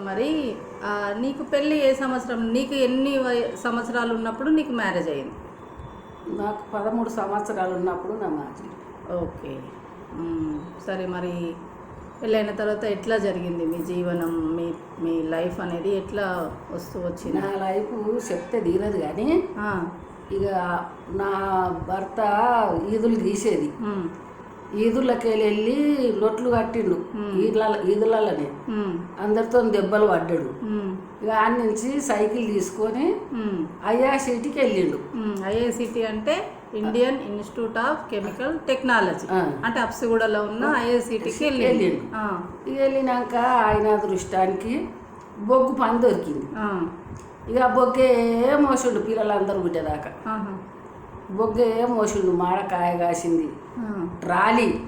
మరి నీకు పెళ్ళి ఏ సంవత్సరం? నీకు ఎన్ని సంవత్సరాలు ఉన్నప్పుడు నీకు మ్యారేజ్ అయింది నాకు పదమూడు సంవత్సరాలు ఉన్నప్పుడు నా మ్యారేజ్ ఓకే. సరే మరి పెళ్ళైన తర్వాత ఎట్లా జరిగింది మీ జీవనం మీ మీ లైఫ్ అనేది ఎట్లా వస్తూ వచ్చింది? నా లైఫ్ చెప్తే తీరదు కానీ ఇక నా భర్త ఈదులు గీసేది. ఈదులకి వెళ్ళి లొట్లు కట్టిండు ఈదుల ఈదులనే మ్మ్. అందరితో దెబ్బలు పడ్డాడు. ఇక ఆడ నుంచి సైకిల్ తీసుకొని మ్మ్. అయ్యా సిటీకి వెళ్ళిండు. ఐఐసిటి అంటే Indian institute of chemical technology. అంటే అప్సిగూడలో ఉన్న ఐఐసిటికి వెళ్ళి వెళ్ళిండు. ఇక వెళ్ళినాక ఆయన అదృష్టానికి బొగ్గు పని దొరికింది. ఇక బొగ్గే మోసిండు పిల్లలందరూ పుట్టేదాకా బొగ్గే మోసిండు మాడకాయ కాసింది. ట్రాలీ.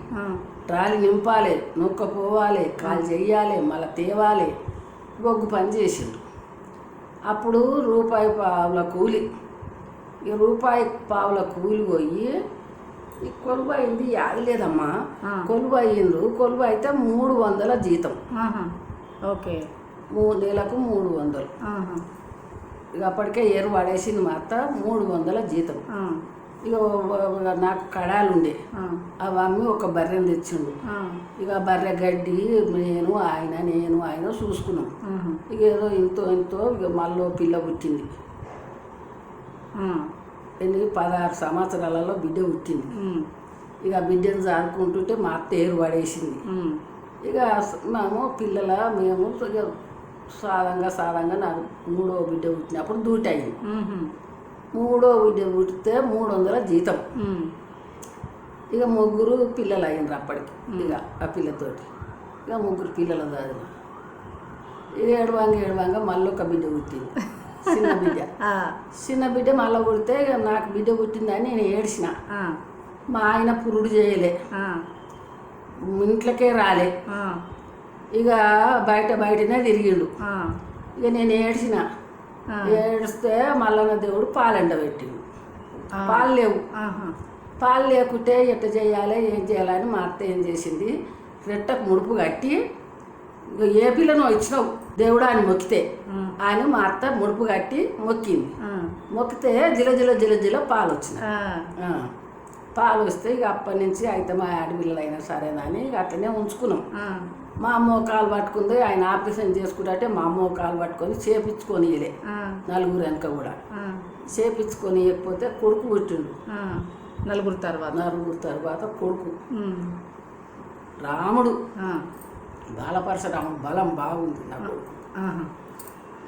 ట్రాలీ నింపాలి నొక్క పోవాలి కాలు చెయ్యాలి మళ్ళీ తేవాలి బొగ్గు పని చేసిండు. అప్పుడు రూపాయి పావుల కూలి. ఈ రూపాయి పావుల కూలి పోయి ఈ కొలువు అయింది యాగలేదమ్మా ఆ. కొలువు అయ్యిండ్రు కొలువు అయితే మూడు వందల జీతం. ఓకే. మూడు నెలకు మూడు వందలు. ఇక అప్పటికే ఏరు పడేసింది మా అత్త మూడు వందల జీతం. ఇక నాకు కడాలు ఉండే ఆ. అవి అమ్మి ఒక బర్రెని తెచ్చిండు. ఇక ఆ బర్రె గడ్డి నేను ఆయన నేను ఆయన చూసుకున్నాం. ఇక ఏదో ఇంతో ఇంతో ఇక మళ్ళీ పిల్ల పుట్టింది. ఎన్ని పదహారు సంవత్సరాలలో బిడ్డ పుట్టింది. ఇక బిడ్డను చాదుకుంటుంటే మా అత్త ఏరు పడేసింది. ఇక మేము పిల్లల మేము సాదంగా సాదంగా నాకు మూడో బిడ్డ పుట్టినప్పుడు దూటి అయింది. మూడో బిడ్డ పుట్టితే మూడు వందల జీతం. ఇక ముగ్గురు పిల్లలు అయినరు అప్పటికి ఇక ఆ పిల్లతోటి ఇక ముగ్గురు పిల్లలు చదివిన ఇక ఏడవంగా ఏడవంగా మళ్ళీ ఒక బిడ్డ పుట్టింది చిన్న బిడ్డ. చిన్న బిడ్డ మళ్ళీ పుడితే ఇక నాకు బిడ్డ పుట్టిందని నేను ఏడ్చిన. మా ఆయన పురుడు చేయలే. ఇంట్లోకే రాలే. ఇక బయట బయటనే తిరిగిండు. ఇక నేను ఏడ్చిన. ఏడిస్తే మల్లన్న దేవుడు పాలెండ పెట్టిండు. పాలు లేవు. పాలు లేకుంటే ఎట్ట చేయాలి ఏం చేయాలని మా అత్త ఏం చేసింది రెట్టకు ముడుపు కట్టి ఏ పిల్లను ఇచ్చినావు దేవుడు అని మొక్కితే. అని మా అత్త ముడుపు కట్టి మొక్కింది. మొక్కితే జిల జిల జిల జిల పాలు వచ్చినాయి. ఆ. పాలు వస్తే ఇక అప్పటి నుంచి అయితే మా ఆడపిల్లలు అయినా సరేనని ఇక అట్లనే ఉంచుకున్నాం. మా అమ్మ కాలు పట్టుకుంది ఆయన ఆపరేషన్ చేసుకుంటే మా అమ్మ కాలు పట్టుకొని చేపించుకొని ఇలే ఆ. నలుగురు వెనక కూడా. చేపించుకొని ఇవ్వకపోతే కొడుకు పుట్టిండు. నలుగురు తర్వాత నలుగురు తర్వాత కొడుకు. రాముడు. బాలపరశురాముడు బలం బాగుంది నా కొడుకు.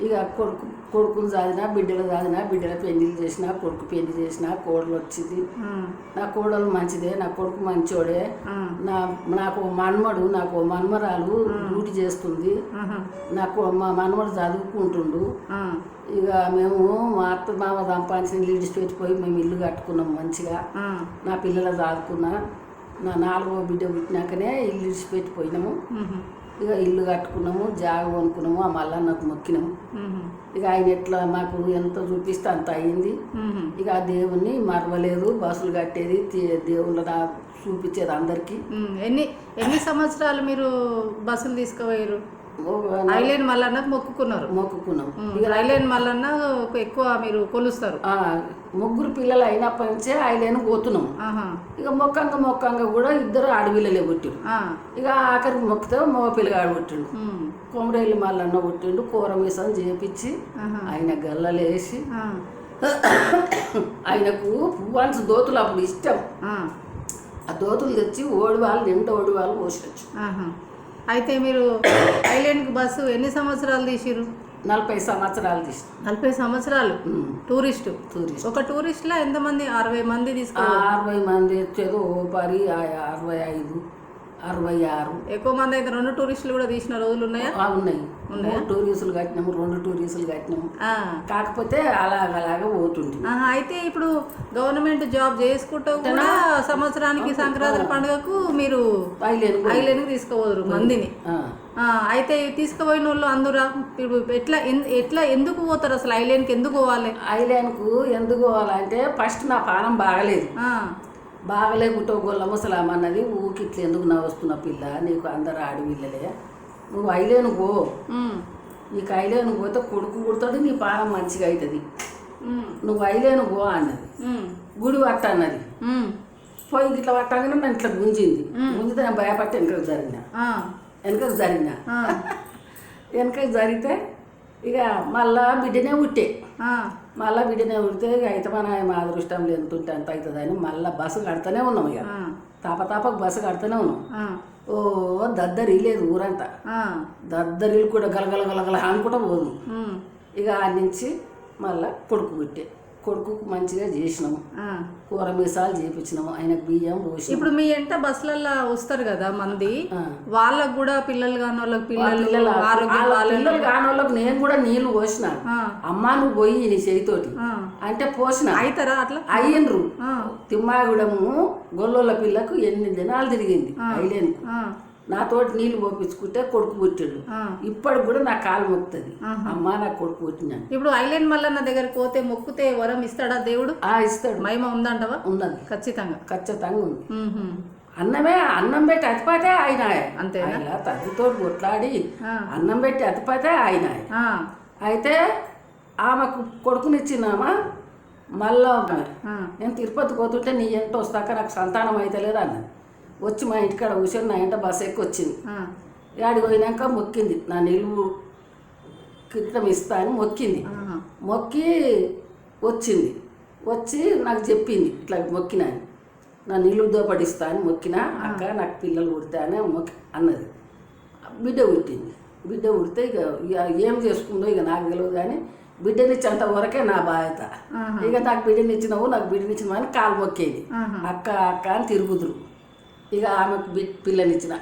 ఇక కొడుకు కొడుకుని చదివినా బిడ్డలు చదివినా బిడ్డల పెళ్ళిళ్ళు చేసినా కొడుకు పెళ్ళి చేసినా కోడలు వచ్చింది. నా కోడలు మంచిదే నా కొడుకు మంచోడే. నా నాకు మన్మడు నాకు మన్మరాలు డ్యూటీ చేస్తుంది. నాకు మా మనవడు చదువుకుంటుండు. ఇక మేము మా అత్త మామ సంపాదించిన లీడ్స్ పెట్టిపోయి మేము ఇల్లు కట్టుకున్నాం మంచిగా. నా పిల్లలు చదువుకున్నా నా నాలుగో బిడ్డ పుట్టినాకనే ఇల్లు ఇడిచి పెట్టిపోయినాము ఉహు. ఇక ఇల్లు కట్టుకున్నాము జాగ కొనుక్కున్నాము ఆ మల్లన్నకు మొక్కినాము. ఇక ఆయన ఎట్లా మాకు ఎంత చూపిస్తే అంత అయింది. ఇక ఆ దేవుణ్ణి మరవలేదు బస్సులు కట్టేది దేవుళ్ళ చూపించేది అందరికీ. ఎన్ని ఎన్ని సంవత్సరాలు మీరు బస్సులు తీసుకుపోయారు ఐలైన్ మల్లన్నకు మొక్కుకున్నారు మొక్కుకున్నాం ఉమ్. ఐలైన్ మల్లన్న ఎక్కువ మీరు కొలుస్తారు ముగ్గురు పిల్లలు అయినప్పటి నుంచే ఆయనను పోతున్నాం ఆహా. ఇక మొక్కంగా మొక్కంగా కూడా ఇద్దరు ఆడపిల్లలే ఆ. ఇక ఆఖరికి మొక్కితే మగ పిల్లగాడు పుట్టిండు ఉమ్. కొమరేళ్ళు మల్లన్న పుట్టిండు కూర మీసం చేపించి. ఆయన గల్లలేసి. ఆయనకు పువ్వాన్స్ దోతులు అప్పుడు ఇష్టం ఆ. దోతులు తెచ్చి ఓడివాళ్ళు నిండా ఓడివాళ్ళు పోసొచ్చు ఆహా. అయితే మీరు ఐలాండ్కి బస్సు ఎన్ని సంవత్సరాలు తీసిరు నలభై సంవత్సరాలు తీసి నలభై సంవత్సరాలు? టూరిస్టు? టూరిస్ట్. ఒక టూరిస్ట్లో ఎంతమంది? అరవై మంది తీసుకో అరవై మంది వచ్చేది ఓ పరి అరవై ఐదు. అరవై ఆరు. ఎక్కువ మంది అయితే రెండు టూరిస్టులు కూడా తీసిన రోజులు ఉన్నాయా? ఉన్నాయి. మూడు టూరిస్టులు కట్టినాము రెండు టూరిస్టులు కట్టినాము. కాకపోతే అలాగలాగా పోతుంటుంది ఆహా, అయితే ఇప్పుడు గవర్నమెంట్ జాబ్ చేసుకుంటూ కూడా సంవత్సరానికి సంక్రాంతి పండుగకు మీరు పైలేను ఐలాండ్కి తీసుకోవద్దు మందిని. అయితే తీసుకుపోయిన వాళ్ళు అందురా ఇప్పుడు ఎట్లా ఎట్లా ఎందుకు పోతారు అసలు? ఐలాండ్కి ఎందుకు పోవాలి? ఐలాండ్కు ఎందుకు పోవాలంటే ఫస్ట్ నా పానం బాగలేదు. బాగలేకుంటే గొల్ల ముసలాం అన్నది ఊకి ఇట్లా ఎందుకు నా వస్తున్న పిల్ల? నీకు అందరు ఆడపిల్లలే నువ్వు ఐలేను పో. నీకు ఐలేను పోతే కొడుకు కుడుతాడు నీ పానం మంచిగా అవుతుంది నువ్వు ఐలేను పో అన్నది. గుడి పట్ట అన్నది. పోయి ఇట్లా పట్టగానే నన్ను ఇట్లా గుంజింది. గుంజితే నేను భయపట్టి వెనకకు జరిగిన. వెనకకు జరిగిన. వెనకకు జరిగితే ఇక మళ్ళా బిడ్డనే ఉట్టే మళ్ళా బిడ్డనే ఉడితే అయితే మన మా అదృష్టం ఎంత ఉంటే అంత అవుతుందని మళ్ళీ బస్సు కడతానే ఉన్నాం ఇక. ఆ, తాప తాపకు బస్సు కడతానే ఉన్నాం. ఓ దద్దరి లేదు ఊరంతా. దద్దరిలు కూడా గలగల గలగల అనుకుంటా పోదు. ఇక ఆడి నుంచి మళ్ళా కొడుకు పుట్టే. కొడుకుకు మంచిగా చేసినాము. కూర మీసాలు చేపించినాము. ఆయనకు బియ్యం పోసి ఇప్పుడు మీ ఎంట బస్సులలో వస్తారు కదా మంది. వాళ్ళకు కూడా పిల్లలు కాని వాళ్ళకి పిల్లలు పిల్లలు కాని వాళ్ళకి నేను కూడా నీళ్ళు పోసిన. అమ్మా నువ్వు పోయి నీ చేతితోటి. ఆ. అంటే పోసిన. అవుతారా అట్లా? అయ్యిండ్రు. తిమ్మాగూడము గొల్లోళ్ళ పిల్లకు ఎనిమిది దినాలు తిరిగింది. ఐలేనుకు ఆ, నాతోటి నీళ్ళు పోపించుకుంటే కొడుకు పుట్టాడు. ఇప్పటికి కూడా నా కాలు మొక్కుతుంది. అమ్మా నా కొడుకు పుట్టినాను ఇప్పుడు ఐలాండ్ మల్లన్న దగ్గరికి పోతే మొక్కుతే వరం ఇస్తాడా దేవుడు? ఆ ఇస్తాడు. మహిమ ఉందంటవా? ఉన్నది. ఖచ్చితంగా. ఖచ్చితంగా ఉంది. అన్నమే అన్నం పెట్టి అతిపాతే ఆయన? ఆయన తల్లితో కొట్లాడి. అన్నం పెట్టి అతిపాతే ఆయన. అయితే ఆమెకు కొడుకునిచ్చినామా? మళ్ళా నేను తిరుపతి పోతుంటే నీ ఎంట వస్తాక నాకు సంతానం అయితలేదు అన్నది. వచ్చి మా ఇంటికాడ కూర్చొని నా ఇంట బస్ ఎక్కి వచ్చింది ఆ, యాడికి పోయినాక మొక్కింది. నా నిలువు క్రితం ఇస్తా అని మొక్కింది. మొక్కి వచ్చింది. వచ్చి నాకు చెప్పింది ఇట్లా మొక్కిన అని. నా నిలువు దోపడిస్తా అని మొక్కిన అక్క నాకు పిల్లలు పుడితే అని మొక్కి అన్నది. బిడ్డ పుట్టింది. బిడ్డ పుడితే ఇక ఏం చేసుకుందో ఇక నాకు తెలియదు కానీ బిడ్డనిచ్చేంత వరకే నా బాధ్యత. ఇక నాకు బిడ్డనిచ్చినావు నాకు బిడ్డనిచ్చినావు అని కాలు మొక్కేది. అక్క అక్క అని తిరుగుదురు. ఇక ఆమెకు బి పిల్లనిచ్చిన